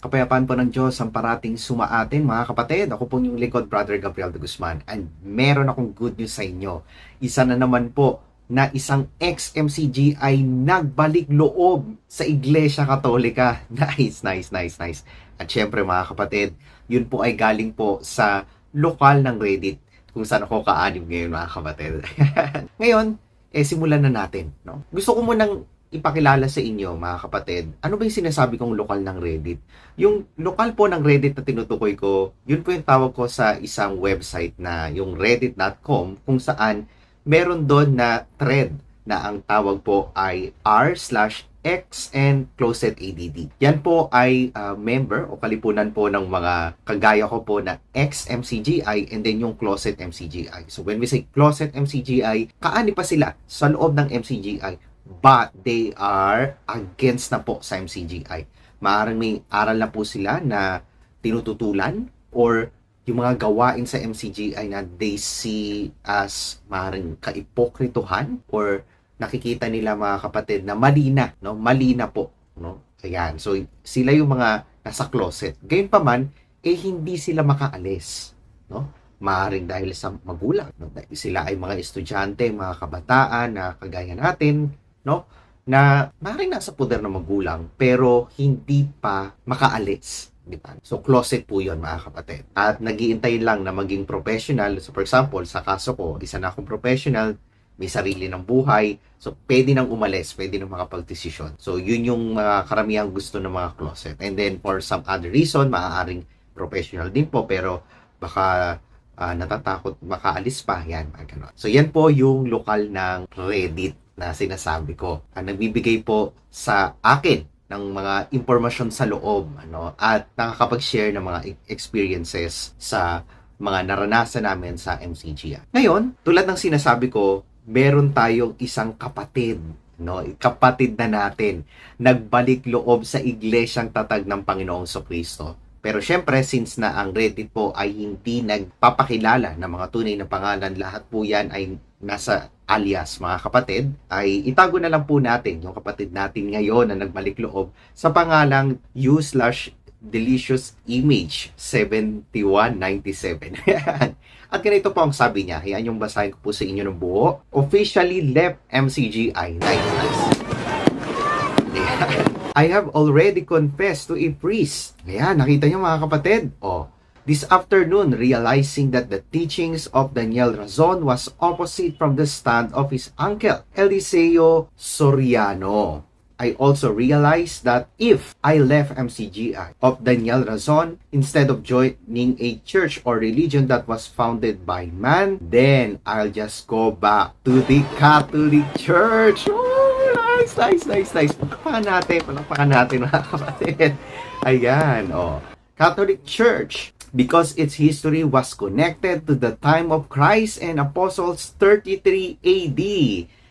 Kapayapaan po ng Diyos ang parating sumaatin mga kapatid. Ako po yung likod, Brother Gabriel de Guzman. And meron akong good news sa inyo. Isa na naman po na isang ex-MCG ay nagbalik loob sa Iglesia Katolika. Nice, nice, nice, nice. At syempre mga kapatid, yun po ay galing po sa lokal ng Reddit kung saan ako kaanim ngayon mga kapatid. ngayon, eh simulan na natin. No? Gusto ko munang ipakilala sa inyo mga kapatid, ano ba yung sinasabi kong lokal ng Reddit? Yung lokal po ng Reddit na tinutukoy ko, yun po yung tawag ko sa isang website na yung reddit.com kung saan meron doon na thread na ang tawag po ay r slash X Closet ADD. Yan po ay uh, member o kalipunan po ng mga kagaya ko po na ex-MCGI and then yung Closet MCGI. So when we say Closet MCGI, kaani pa sila sa loob ng MCGI but they are against na po sa MCGI. Maaaring may aral na po sila na tinututulan or yung mga gawain sa MCGI na they see as maaaring kaipokrituhan or nakikita nila mga kapatid na mali na, no? Mali na po, no? Ayan. So sila yung mga nasa closet. Gayun pa man, eh hindi sila makaalis, no? Maaring dahil sa magulang, no? Dahil sila ay mga estudyante, mga kabataan na kagaya natin, no? Na maaaring nasa poder ng magulang pero hindi pa makaalis. Di ba? So, closet po yon mga kapatid. At nagiintay lang na maging professional. So, for example, sa kaso ko, isa na akong professional, may sarili ng buhay. So, pwede nang umalis, pwede nang makapag-desisyon. So, yun yung mga karamihang gusto ng mga closet. And then, for some other reason, maaaring professional din po, pero baka ah, natatakot makaalis pa. Yan, mga ganon. So, yan po yung lokal ng Reddit na sinasabi ko. Ang nagbibigay po sa akin ng mga impormasyon sa loob ano at nakakapag-share ng mga e- experiences sa mga naranasan namin sa MCGA. Ngayon, tulad ng sinasabi ko, meron tayong isang kapatid, no? Kapatid na natin nagbalik loob sa iglesyang tatag ng Panginoong Kristo. Pero syempre, since na ang Reddit po ay hindi nagpapakilala ng mga tunay na pangalan, lahat po yan ay nasa alias mga kapatid, ay itago na lang po natin yung kapatid natin ngayon na nagbalik loob sa pangalang u slash delicious image 7197. Ayan. At ganito po ang sabi niya. Ayan yung basahin ko po sa inyo ng buo. Officially left MCGI. Nice, nice. I have already confessed to a priest. Ayan, nakita niyo mga kapatid. Oh, this afternoon, realizing that the teachings of Daniel Razon was opposite from the stand of his uncle, Eliseo Soriano. I also realized that if I left MCGI of Daniel Razon instead of joining a church or religion that was founded by man, then I'll just go back to the Catholic Church. Oh, nice, nice, nice, nice. Palakpakan natin, palakpakan natin mga kapatid. Ayan, oh. Catholic Church because its history was connected to the time of Christ and Apostles 33 AD.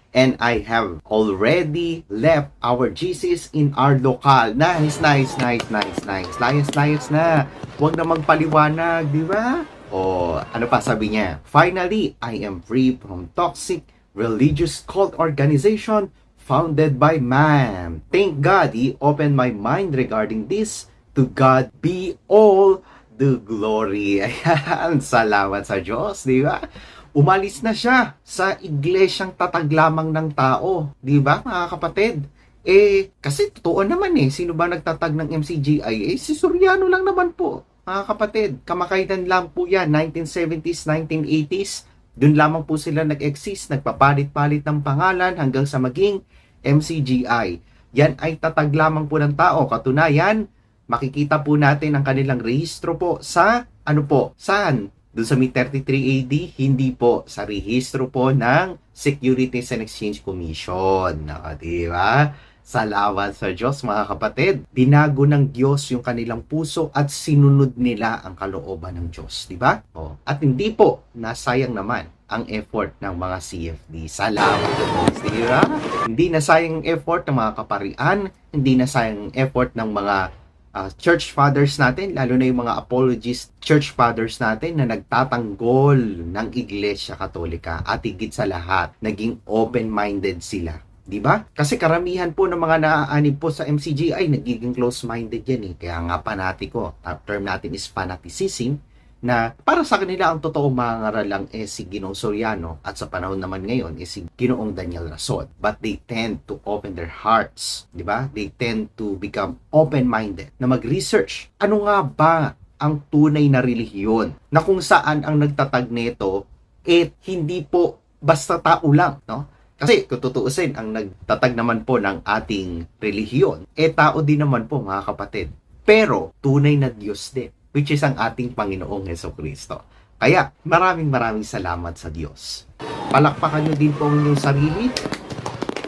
And I have already left our Jesus in our local. Nice, nice, nice, nice, nice. Layas, layas na. Huwag na magpaliwanag, di ba? O, ano pa sabi niya? Finally, I am free from toxic religious cult organization founded by man. Thank God he opened my mind regarding this. To God be all the glory. Ayan, salamat sa Diyos, di ba? Umalis na siya sa iglesyang tatag lamang ng tao. Di ba, mga kapatid? Eh, kasi totoo naman eh, sino ba nagtatag ng MCGI? Eh, si Soriano lang naman po. Mga kapatid, kamakailan lang po yan, 1970s, 1980s. Doon lamang po sila nag-exist, nagpapalit-palit ng pangalan hanggang sa maging MCGI. Yan ay tatag lamang po ng tao. Katunayan, makikita po natin ang kanilang rehistro po sa, ano po, saan? Doon sa May 33 AD, hindi po sa rehistro po ng Securities and Exchange Commission. O, di ba? Sa Diyos mga kapatid. Binago ng Diyos yung kanilang puso at sinunod nila ang kalooban ng Diyos, di ba? O, at hindi po nasayang naman ang effort ng mga CFD. Salamat ba? Hindi nasayang ang effort ng mga kaparian, hindi nasayang ang effort ng mga uh, church fathers natin, lalo na yung mga apologist church fathers natin na nagtatanggol ng Iglesia Katolika at higit sa lahat, naging open-minded sila Di ba? Kasi karamihan po ng mga naaanib po sa MCG ay nagiging close-minded yan eh. Kaya nga fanatiko, ang term natin is fanaticism, na para sa kanila ang totoong mga ngaral lang eh si Ginoong Soriano at sa panahon naman ngayon is si Ginoong Daniel Rason. But they tend to open their hearts, di ba? They tend to become open-minded na mag-research. Ano nga ba ang tunay na relihiyon na kung saan ang nagtatag nito eh hindi po basta tao lang, no? Kasi kung tutuusin, ang nagtatag naman po ng ating relihiyon, eh tao din naman po mga kapatid. Pero tunay na Diyos din, which is ang ating Panginoong Heso Kristo. Kaya maraming maraming salamat sa Diyos. Palakpakan nyo din po ang inyong sarili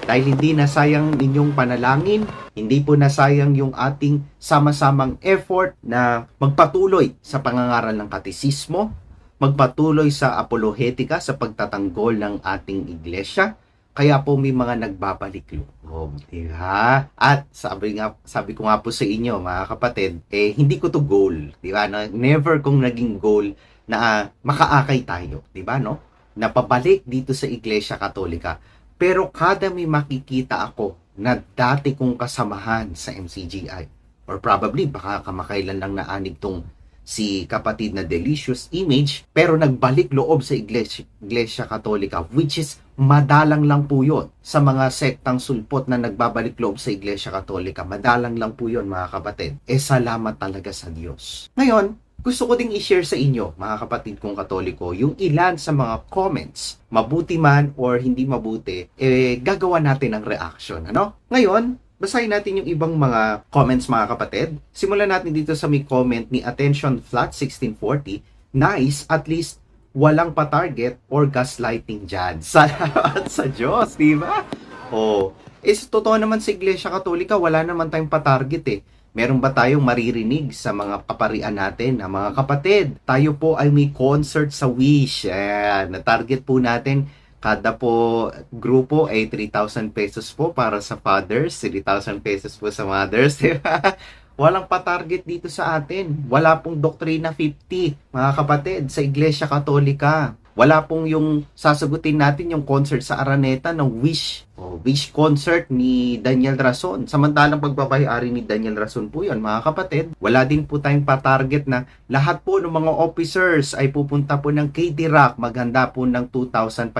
dahil hindi nasayang inyong panalangin, hindi po nasayang yung ating sama-samang effort na magpatuloy sa pangangaral ng katisismo, magpatuloy sa apolohetika sa pagtatanggol ng ating iglesia. Kaya po may mga nagbabalik loob, di ba? At sabi nga sabi ko nga po sa inyo, mga kapatid, eh hindi ko to goal, di ba? Na, never kong naging goal na ah, makaakay tayo, di ba, no? Na pabalik dito sa Iglesia Katolika. Pero kada may makikita ako na dati kong kasamahan sa MCGI or probably baka kamakailan lang naanib tong si kapatid na Delicious Image pero nagbalik loob sa Iglesia, Iglesia Katolika which is madalang lang po yon sa mga sektang sulpot na nagbabalik loob sa Iglesia Katolika. Madalang lang po yon mga kapatid. Eh salamat talaga sa Diyos. Ngayon, gusto ko ding i-share sa inyo, mga kapatid kong katoliko, yung ilan sa mga comments, mabuti man or hindi mabuti, eh gagawa natin ng reaction. Ano? Ngayon, basahin natin yung ibang mga comments mga kapatid. Simulan natin dito sa may comment ni Attention Flat 1640. Nice, at least walang pa-target or gaslighting dyan. Salamat sa Diyos, di ba? Oh, eh totoo naman sa Iglesia Katolika, wala naman tayong pa-target eh. Meron ba tayong maririnig sa mga kaparian natin na mga kapatid? Tayo po ay may concert sa Wish. Ayan, na-target po natin kada po grupo ay 3,000 pesos po para sa fathers, 3,000 pesos po sa mothers, di ba? Walang pa-target dito sa atin. Wala pong doktrina 50, mga kapatid, sa Iglesia Katolika. Wala pong yung sasagutin natin yung concert sa Araneta ng Wish. O, Wish concert ni Daniel Rason. Samantalang pagbabayari ni Daniel Rason po yun, mga kapatid. Wala din po tayong pa-target na lahat po ng mga officers ay pupunta po ng KD Rock. Maghanda po ng 2,500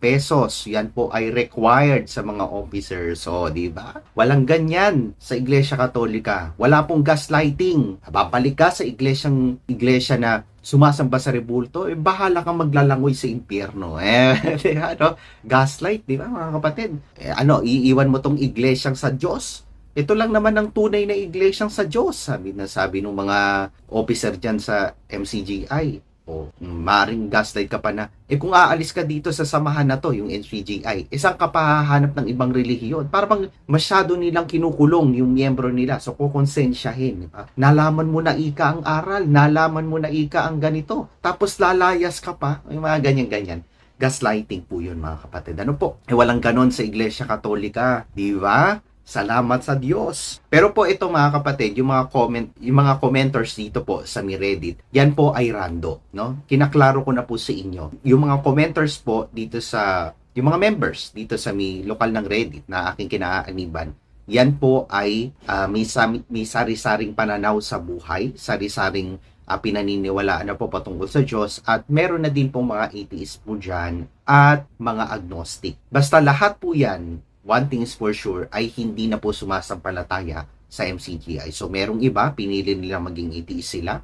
pesos. Yan po ay required sa mga officers. So, di ba? Walang ganyan sa Iglesia Katolika. Wala pong gaslighting. Babalik ka sa iglesyang iglesia na sumasamba sa rebulto, eh bahala kang maglalangoy sa impyerno. Eh, di ba, no? Gaslight, di ba mga kapatid? Eh, ano, iiwan mo tong iglesyang sa Diyos? Ito lang naman ang tunay na iglesyang sa Diyos, sabi na sabi ng mga officer dyan sa MCGI. O, maring gaslight ka pa na, eh kung aalis ka dito sa samahan na to, yung MCGI, isang ka pa hahanap ng ibang relihiyon. Para bang masyado nilang kinukulong yung miyembro nila. So, kukonsensyahin. Di ba? Nalaman mo na ika ang aral, nalaman mo na ika ang ganito. Tapos lalayas ka pa, yung mga ganyan-ganyan. Gaslighting po yun mga kapatid. Ano po? Eh walang ganon sa Iglesia Katolika. Di ba? Salamat sa Diyos. Pero po ito mga kapatid, yung mga comment, yung mga commenters dito po sa mi Reddit, yan po ay rando, no? Kinaklaro ko na po sa inyo. Yung mga commenters po dito sa yung mga members dito sa mi lokal ng Reddit na aking kinaaaniban, yan po ay ah, may, may sari-saring pananaw sa buhay, sari-saring uh, pinaniniwalaan na po patungkol sa Diyos at meron na din pong mga atheist po dyan at mga agnostic. Basta lahat po yan, one thing is for sure, ay hindi na po sumasampalataya sa MCGI. So merong iba, pinili nila maging atheist sila.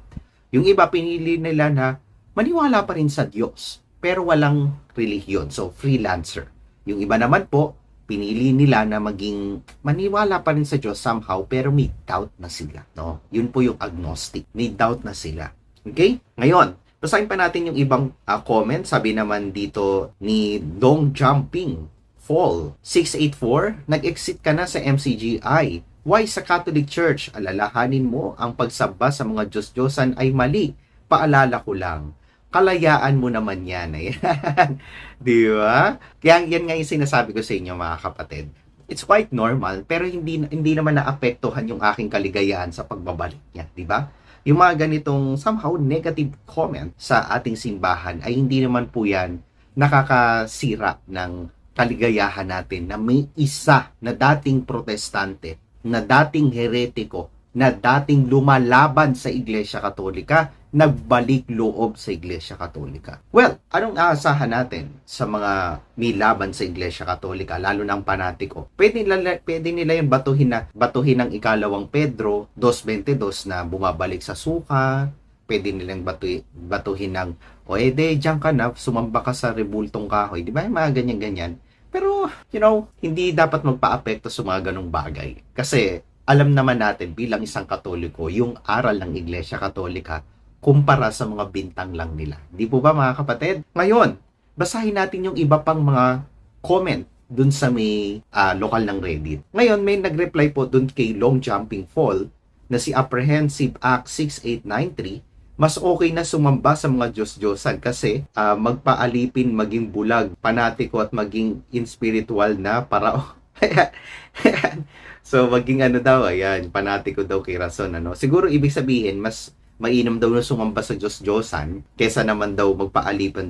Yung iba, pinili nila na maniwala pa rin sa Diyos, pero walang relihiyon. So freelancer. Yung iba naman po, pinili nila na maging maniwala pa rin sa Diyos somehow pero may doubt na sila. No? Yun po yung agnostic. May doubt na sila. Okay? Ngayon, basahin pa natin yung ibang ah, comment. Sabi naman dito ni Dong Jumping Fall 684, nag-exit ka na sa MCGI. Why sa Catholic Church? Alalahanin mo ang pagsamba sa mga Diyos-Diyosan ay mali. Paalala ko lang kalayaan mo naman yan. Ayan. Di ba? Kaya yan nga yung sinasabi ko sa inyo mga kapatid. It's quite normal, pero hindi hindi naman naapektuhan yung aking kaligayahan sa pagbabalik niya, di ba? Yung mga ganitong somehow negative comment sa ating simbahan ay hindi naman po yan nakakasira ng kaligayahan natin na may isa na dating protestante, na dating heretiko, na dating lumalaban sa Iglesia Katolika, nagbalik loob sa Iglesia Katolika. Well, anong aasahan natin sa mga may laban sa Iglesia Katolika, lalo ng panatiko? Pwede nila, pwede nila yung batuhin na batuhin ng ikalawang Pedro 2.22 na bumabalik sa suka, pwede nilang batu, batuhin ng o ede, diyan ka na, sumamba ka sa rebultong kahoy. Di ba? Yung mga ganyan-ganyan. Pero, you know, hindi dapat magpa-apekto sa mga ganong bagay. Kasi, alam naman natin bilang isang katoliko, yung aral ng Iglesia Katolika, kumpara sa mga bintang lang nila. Di po ba mga kapatid? Ngayon, basahin natin yung iba pang mga comment dun sa may ah, lokal ng Reddit. Ngayon, may nag-reply po dun kay Long Jumping Fall na si Apprehensive Act 6893 mas okay na sumamba sa mga Diyos-Diyosan kasi ah, magpaalipin, maging bulag, panatiko at maging inspiritual na para so maging ano daw, ayan, panatiko daw kay Rason. Ano? Siguro ibig sabihin, mas mainam daw na sumamba sa Diyos-Diyosan kesa naman daw magpaalipan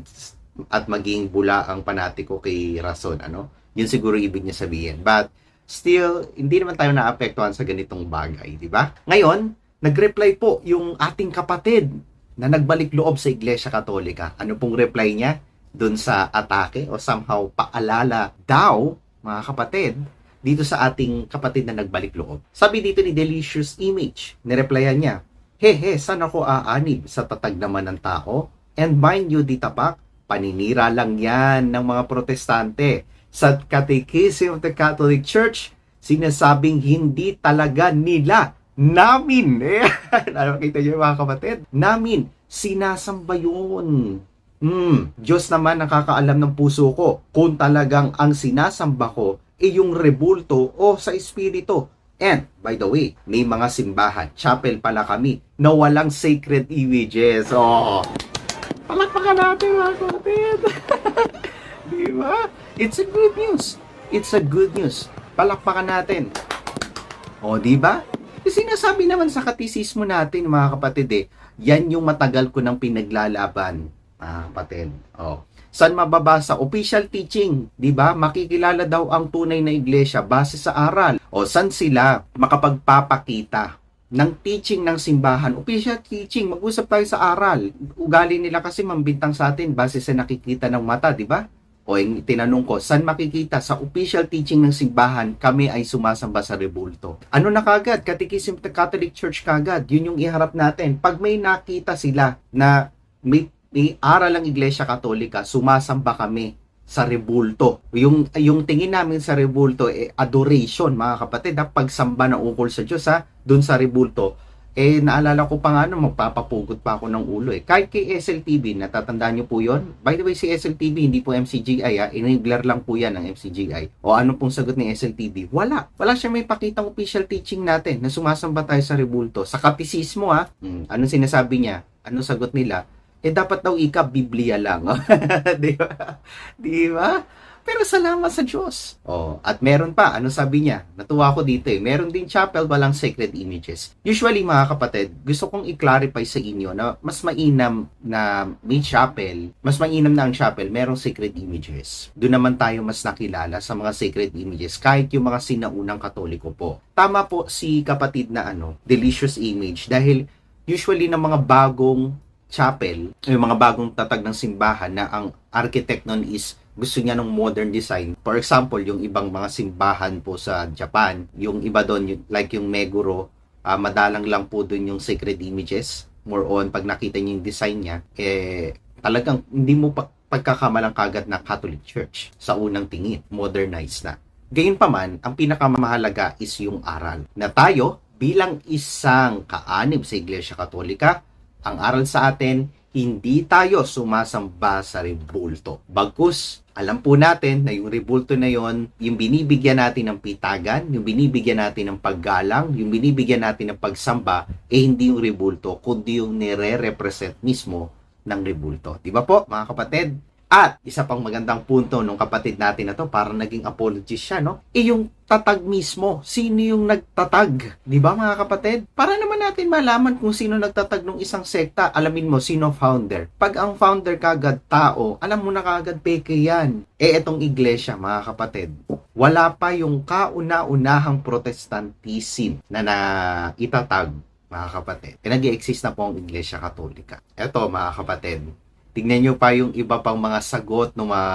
at maging bula ang panatiko kay Rason. Ano? Yun siguro ibig niya sabihin. But still, hindi naman tayo naapektuhan sa ganitong bagay, di ba? Ngayon, nag-reply po yung ating kapatid na nagbalik loob sa Iglesia Katolika. Ano pong reply niya? Doon sa atake o somehow paalala daw, mga kapatid, dito sa ating kapatid na nagbalik loob. Sabi dito ni Delicious Image, nireplyan niya, Hehe, saan ako aanib sa tatag naman ng tao? And mind you, di tapak, paninira lang yan ng mga protestante. Sa Catechism of the Catholic Church, sinasabing hindi talaga nila namin. Eh, nakita niyo mga kapatid? Namin. Sinasamba yun. Hmm, Diyos naman nakakaalam ng puso ko kung talagang ang sinasamba ko ay yung rebulto o sa espiritu. And, by the way, may mga simbahan, chapel pala kami, na walang sacred images. Oh, palakpakan natin mga kapatid. Di ba? It's a good news. It's a good news. Palakpakan natin. O, di ba? Sinasabi naman sa katisismo natin, mga kapatid eh, yan yung matagal ko nang pinaglalaban, mga kapatid. O. Saan mababasa? Official teaching, di ba? Makikilala daw ang tunay na iglesia base sa aral. O saan sila makapagpapakita ng teaching ng simbahan? Official teaching, mag-usap tayo sa aral. Ugali nila kasi mambintang sa atin base sa nakikita ng mata, di ba? O yung tinanong ko, saan makikita sa official teaching ng simbahan kami ay sumasamba sa rebulto? Ano na kagad? Catechism Catholic Church kagad. Yun yung iharap natin. Pag may nakita sila na may, may aral ang Iglesia Katolika, sumasamba kami sa rebulto. Yung, yung tingin namin sa rebulto, eh, adoration, mga kapatid, ha? pagsamba na ukol sa Diyos, ha? dun sa rebulto, eh, naalala ko pa nga no, magpapapugot pa ako ng ulo eh. Kahit kay SLTV, natatandaan niyo po yon By the way, si SLTV, hindi po MCGI ah. Enabler lang po yan ng MCGI. O ano pong sagot ni SLTV? Wala. Wala siya may pakitang official teaching natin na sumasamba tayo sa rebulto. Sa kapisismo ha, hmm, anong sinasabi niya? Anong sagot nila? Eh, dapat daw ika, Biblia lang. Di ba? Di ba? Pero salamat sa Diyos. Oh, at meron pa, ano sabi niya? Natuwa ko dito eh. Meron din chapel walang sacred images. Usually mga kapatid, gusto kong i-clarify sa inyo na mas mainam na may chapel, mas mainam na ang chapel, merong sacred images. Doon naman tayo mas nakilala sa mga sacred images kahit yung mga sinaunang katoliko po. Tama po si kapatid na ano, delicious image dahil usually ng mga bagong chapel, yung mga bagong tatag ng simbahan na ang architect nun is gusto niya ng modern design. For example, yung ibang mga simbahan po sa Japan, yung iba doon, like yung Meguro, uh, madalang lang po doon yung sacred images. More on, pag nakita niyo yung design niya, eh, talagang hindi mo pa, pagkakamalang kagad na Catholic Church sa unang tingin. Modernized na. Gayunpaman, ang pinakamahalaga is yung aral. Na tayo, bilang isang kaanib sa Iglesia Katolika, ang aral sa atin, hindi tayo sumasamba sa rebulto. Bagkus, alam po natin na yung rebulto na yon, yung binibigyan natin ng pitagan, yung binibigyan natin ng paggalang, yung binibigyan natin ng pagsamba, eh hindi yung rebulto, kundi yung nire-represent mismo ng rebulto. Di ba po, mga kapatid? At isa pang magandang punto nung kapatid natin na to, para naging apologist siya, no? Eh yung tatag mismo, sino yung nagtatag? Di ba mga kapatid? Para naman natin malaman kung sino nagtatag ng isang sekta, alamin mo sino founder. Pag ang founder kagad tao, alam mo na kagad peke yan. Eh etong iglesia mga kapatid, wala pa yung kauna-unahang protestantism na na itatag mga kapatid. E nag-exist na po ang Iglesia Katolika. Eto mga kapatid, tignan nyo pa yung iba pang mga sagot ng mga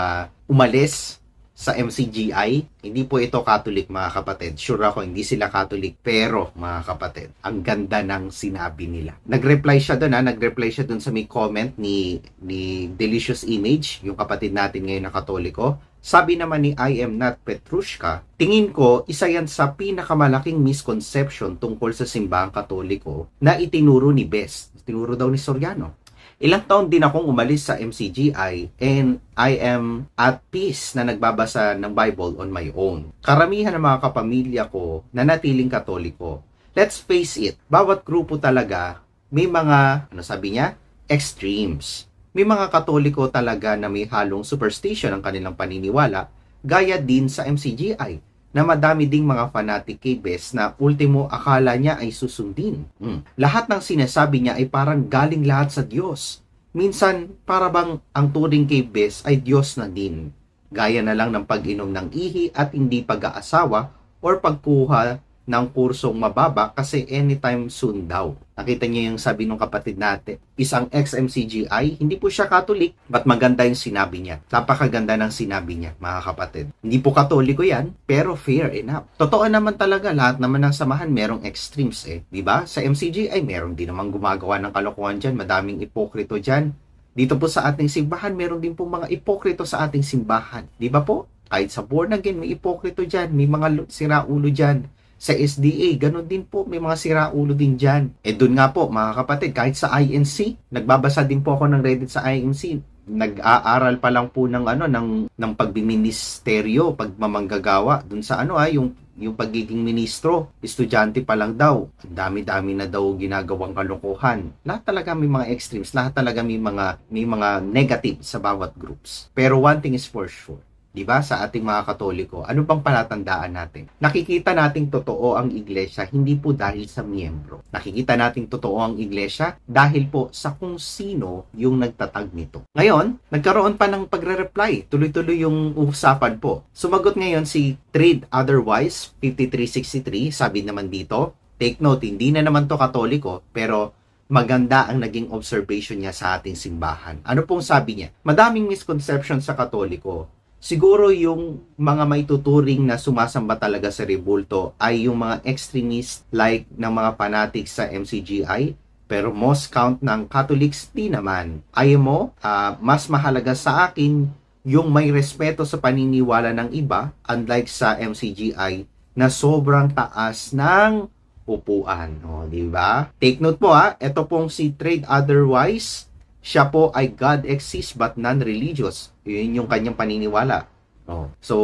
umalis sa MCGI. Hindi po ito Catholic mga kapatid. Sure ako, hindi sila Catholic. Pero mga kapatid, ang ganda ng sinabi nila. Nag-reply siya doon ha, nag-reply siya doon sa may comment ni, ni Delicious Image, yung kapatid natin ngayon na Katoliko. Sabi naman ni I am not Petrushka, tingin ko isa yan sa pinakamalaking misconception tungkol sa simbahang katoliko na itinuro ni Best. Tinuro daw ni Soriano. Ilang taon din akong umalis sa MCGI and I am at peace na nagbabasa ng Bible on my own. Karamihan ng mga kapamilya ko na natiling katoliko. Let's face it, bawat grupo talaga may mga, ano sabi niya, extremes. May mga katoliko talaga na may halong superstition ang kanilang paniniwala, gaya din sa MCGI na madami ding mga fanatic kay Bes na ultimo akala niya ay susundin. Mm. Lahat ng sinasabi niya ay parang galing lahat sa Diyos. Minsan, para bang ang turing kay Bes ay Diyos na din. Gaya na lang ng pag-inom ng ihi at hindi pag-aasawa or pagkuha ng kursong mababa kasi anytime soon daw. Nakita niyo yung sabi ng kapatid natin. Isang ex-MCGI, hindi po siya Catholic, but maganda yung sinabi niya. Napakaganda ng sinabi niya, mga kapatid. Hindi po katoliko yan, pero fair enough. Totoo naman talaga, lahat naman ng samahan merong extremes eh. ba? Sa MCGI, meron din naman gumagawa ng kalokohan dyan, madaming ipokrito dyan. Dito po sa ating simbahan, meron din po mga ipokrito sa ating simbahan. 'Di ba po? Kahit sa born again, may ipokrito dyan, may mga siraulo dyan sa SDA, ganun din po, may mga siraulo din dyan. Eh doon nga po, mga kapatid, kahit sa INC, nagbabasa din po ako ng Reddit sa INC, nag-aaral pa lang po ng ano ng ng pagbiministeryo, pagmamanggagawa dun sa ano ay yung yung pagiging ministro, estudyante pa lang daw. Ang dami-dami na daw ginagawang kalokohan. Lahat talaga may mga extremes, lahat talaga may mga may mga negative sa bawat groups. Pero one thing is for sure, 'di ba, sa ating mga Katoliko, ano bang palatandaan natin? Nakikita nating totoo ang iglesia hindi po dahil sa miyembro. Nakikita nating totoo ang iglesia dahil po sa kung sino yung nagtatag nito. Ngayon, nagkaroon pa ng pagre-reply. Tuloy-tuloy yung usapan po. Sumagot ngayon si Trade Otherwise 5363, sabi naman dito, take note, hindi na naman to Katoliko, pero maganda ang naging observation niya sa ating simbahan. Ano pong sabi niya? Madaming misconception sa Katoliko siguro yung mga may tuturing na sumasamba talaga sa rebulto ay yung mga extremist like ng mga fanatics sa MCGI pero most count ng Catholics di naman. Ayaw mo, ah, mas mahalaga sa akin yung may respeto sa paniniwala ng iba unlike sa MCGI na sobrang taas ng upuan. O, di ba? Take note po ha, ito pong si Trade Otherwise, siya po ay God exists but non-religious. Yun yung kanyang paniniwala. Oh. So,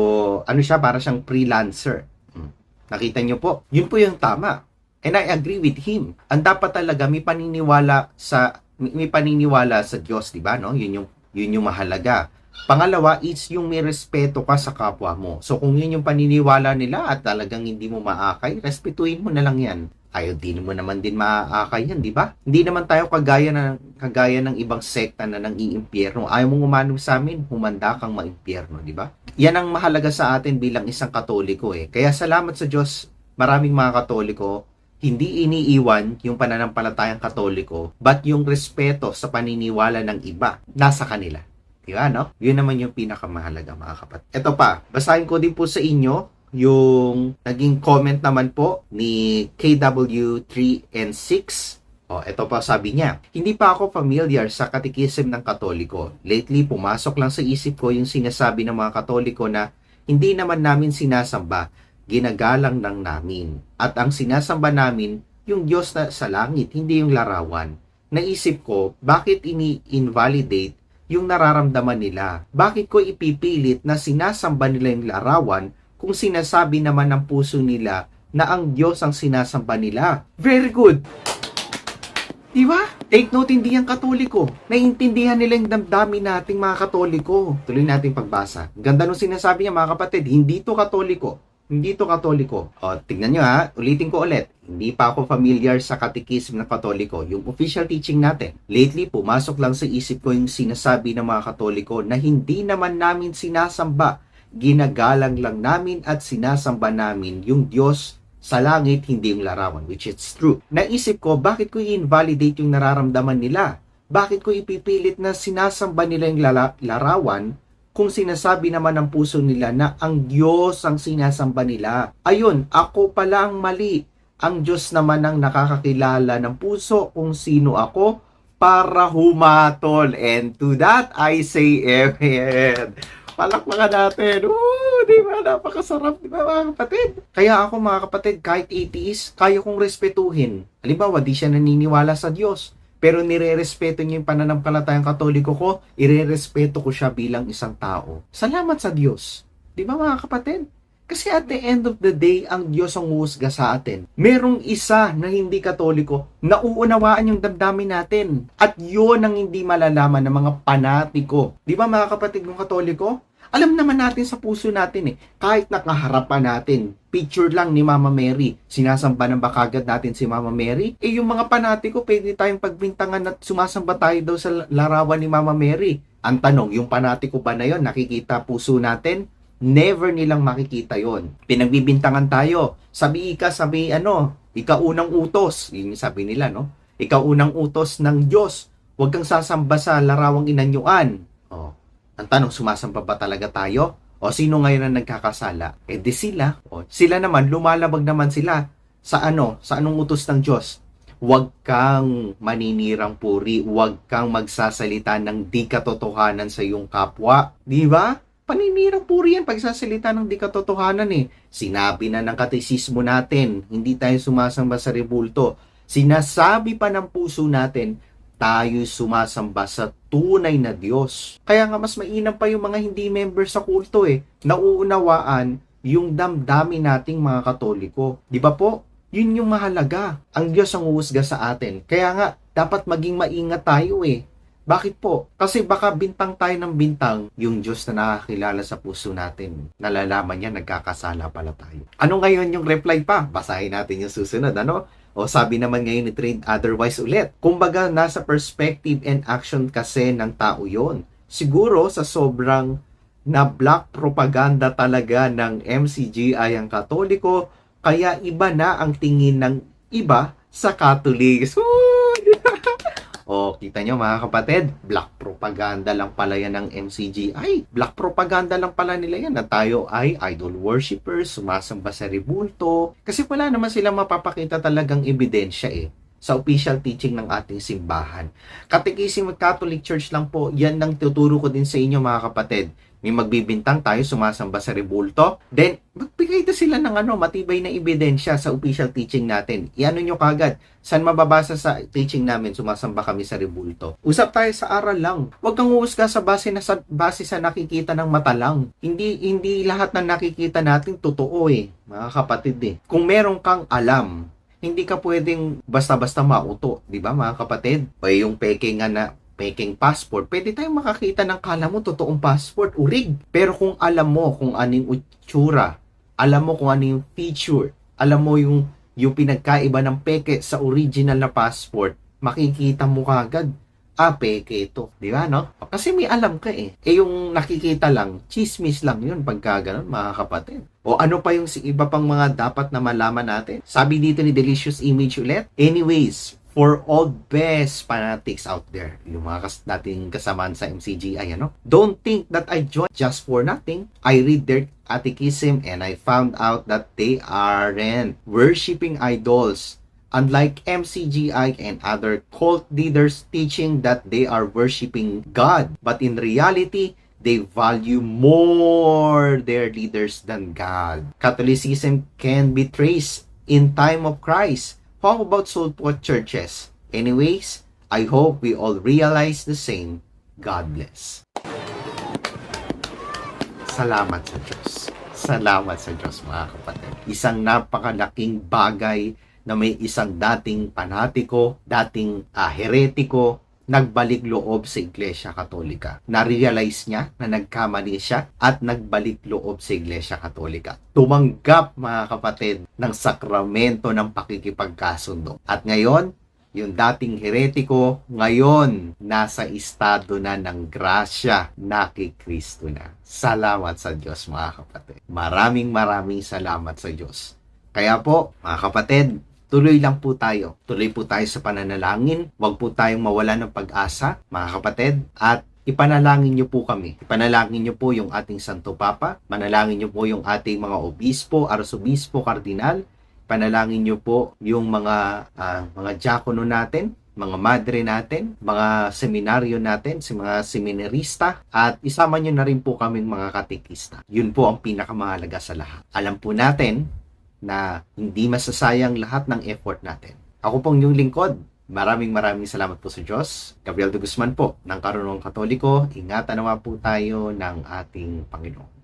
ano siya? Para siyang freelancer. Hmm. Nakita niyo po? Yun po yung tama. And I agree with him. Ang dapat talaga may paniniwala sa may may paniniwala sa Diyos, 'di ba? No? Yun yung yun yung mahalaga. Pangalawa is yung may respeto ka sa kapwa mo. So kung yun yung paniniwala nila at talagang hindi mo maakay, respetuhin mo na lang 'yan ayaw din mo naman din maaakay yan, di ba? Hindi naman tayo kagaya ng kagaya ng ibang sekta na nang iimpyerno. Ayaw mong umano sa amin, humanda kang maimpyerno, di ba? Yan ang mahalaga sa atin bilang isang katoliko eh. Kaya salamat sa Diyos, maraming mga katoliko, hindi iniiwan yung pananampalatayang katoliko, but yung respeto sa paniniwala ng iba, nasa kanila. Di ba, no? Yun naman yung pinakamahalaga, mga kapatid. Ito pa, basahin ko din po sa inyo yung naging comment naman po ni KW3 and 6. Oh, ito pa sabi niya, hindi pa ako familiar sa katikism ng Katoliko. Lately, pumasok lang sa isip ko yung sinasabi ng mga Katoliko na hindi naman namin sinasamba, ginagalang lang namin. At ang sinasamba namin, yung Diyos na sa langit, hindi yung larawan. Naisip ko, bakit ini-invalidate yung nararamdaman nila? Bakit ko ipipilit na sinasamba nila yung larawan kung sinasabi naman ng puso nila na ang Diyos ang sinasamba nila. Very good. Di ba? Take note, hindi yan katoliko. Naiintindihan nila yung damdamin nating mga katoliko. Tuloy natin pagbasa. Ganda nung sinasabi niya mga kapatid, hindi to katoliko. Hindi to katoliko. O, tignan nyo ha, ulitin ko ulit. Hindi pa ako familiar sa katikism ng katoliko, yung official teaching natin. Lately, pumasok lang sa isip ko yung sinasabi ng mga katoliko na hindi naman namin sinasamba. Ginagalang lang namin at sinasamba namin yung Diyos sa langit, hindi yung larawan, which is true. Naisip ko, bakit ko i-invalidate yung nararamdaman nila? Bakit ko ipipilit na sinasamba nila yung larawan kung sinasabi naman ng puso nila na ang Diyos ang sinasamba nila? Ayun, ako pala ang mali. Ang Diyos naman ang nakakakilala ng puso kung sino ako para humatol. And to that, I say amen. Palakpakan natin. Woo! Di ba? Napakasarap, di ba mga kapatid? Kaya ako mga kapatid, kahit atheist, kaya kong respetuhin. Halimbawa, di siya naniniwala sa Diyos. Pero nire-respeto niya yung pananampalatayang katoliko ko, ire-respeto ko siya bilang isang tao. Salamat sa Diyos. Di ba mga kapatid? Kasi at the end of the day, ang Diyos ang uusga sa atin. Merong isa na hindi katoliko na uunawaan yung damdamin natin. At yun ang hindi malalaman ng mga panatiko. Di ba mga kapatid ng katoliko? Alam naman natin sa puso natin eh, kahit nakaharapan natin, picture lang ni Mama Mary, sinasamba ng bakagad natin si Mama Mary, eh yung mga panatiko, pwede tayong pagbintangan at sumasamba tayo daw sa larawan ni Mama Mary. Ang tanong, yung panatiko ba na yon nakikita puso natin? Never nilang makikita yon. Pinagbibintangan tayo. Sabi ka, sabi ano, ikaunang utos. Yun sabi nila, no? Ikaunang utos ng Diyos. Huwag kang sasamba sa larawang inanyuan. Ang tanong, sumasamba ba talaga tayo? O sino ngayon ang nagkakasala? Eh di sila. O, sila naman, lumalabag naman sila sa ano, sa anong utos ng Diyos. Huwag kang maninirang puri, huwag kang magsasalita ng di katotohanan sa iyong kapwa. Di ba? Paninirang puri yan pagsasalita ng di katotohanan eh. Sinabi na ng katesismo natin, hindi tayo sumasamba sa rebulto. Sinasabi pa ng puso natin, tayo sumasamba sa tunay na Diyos. Kaya nga mas mainam pa yung mga hindi member sa kulto eh. Nauunawaan yung damdamin nating mga katoliko. Di ba po? Yun yung mahalaga. Ang Diyos ang uusga sa atin. Kaya nga, dapat maging maingat tayo eh. Bakit po? Kasi baka bintang tayo ng bintang yung Diyos na nakakilala sa puso natin. Nalalaman niya, nagkakasala pala tayo. Ano ngayon yung reply pa? Basahin natin yung susunod, ano? O sabi naman ngayon ni Trade otherwise ulit. Kumbaga, nasa perspective and action kasi ng tao yon. Siguro sa sobrang na black propaganda talaga ng MCGI ang katoliko, kaya iba na ang tingin ng iba sa Catholics. Woo! O, kita nyo mga kapatid, black propaganda lang pala yan ng MCGI. Black propaganda lang pala nila yan na tayo ay idol worshippers, sumasamba sa rebulto. Kasi wala naman silang mapapakita talagang ebidensya eh sa official teaching ng ating simbahan. Katekism at Catholic Church lang po, yan ang tuturo ko din sa inyo mga kapatid. May magbibintang tayo, sumasamba sa rebulto. Then, magbigay na sila ng ano, matibay na ebidensya sa official teaching natin. Iano nyo kagad, saan mababasa sa teaching namin, sumasamba kami sa rebulto. Usap tayo sa aral lang. Huwag kang uusga sa base, na, sa base sa nakikita ng mata lang. Hindi, hindi lahat ng nakikita natin totoo eh, mga kapatid eh. Kung meron kang alam, hindi ka pwedeng basta-basta mauto, di ba mga kapatid? O yung peke nga na peking passport, pwede tayong makakita ng kala mo totoong passport, urig. Pero kung alam mo kung anong itsura, alam mo kung ano yung feature, alam mo yung yung pinagkaiba ng peke sa original na passport, makikita mo kagad, ah, peke ito. Di ba, no? Kasi may alam ka eh. Eh, yung nakikita lang, chismis lang yun pagka ganun, mga kapatid. O ano pa yung iba pang mga dapat na malaman natin? Sabi dito ni Delicious Image ulit. Anyways, for all best fanatics out there, yung mga kas dating kasamaan sa MCGI, ano? Don't think that I joined just for nothing. I read their catechism and I found out that they aren't worshiping idols. Unlike MCGI and other cult leaders teaching that they are worshiping God, but in reality, they value more their leaders than God. Catholicism can be traced in time of Christ. How about so-called churches? Anyways, I hope we all realize the same. God bless. Salamat sa Diyos. Salamat sa Diyos mga kapatid. Isang napakalaking bagay na may isang dating panatiko, dating ah, heretiko, nagbalik loob sa Iglesia Katolika. Na-realize niya na nagkamali siya at nagbalik loob sa Iglesia Katolika. Tumanggap mga kapatid ng sakramento ng pakikipagkasundo. At ngayon, yung dating heretiko, ngayon, nasa estado na ng grasya na Kristo na. Salamat sa Diyos mga kapatid. Maraming maraming salamat sa Diyos. Kaya po, mga kapatid, tuloy lang po tayo. Tuloy po tayo sa pananalangin. Huwag po tayong mawala ng pag-asa, mga kapatid. At ipanalangin niyo po kami. Ipanalangin niyo po yung ating Santo Papa. Manalangin niyo po yung ating mga obispo, arsobispo, kardinal. Panalangin niyo po yung mga ah, mga diakono natin, mga madre natin, mga seminaryo natin, si mga seminarista, at isama niyo na rin po kaming mga katekista. Yun po ang pinakamahalaga sa lahat. Alam po natin na hindi masasayang lahat ng effort natin. Ako pong yung lingkod. Maraming maraming salamat po sa Diyos. Gabriel de Guzman po ng Karunong Katoliko. Ingatan naman po tayo ng ating Panginoon.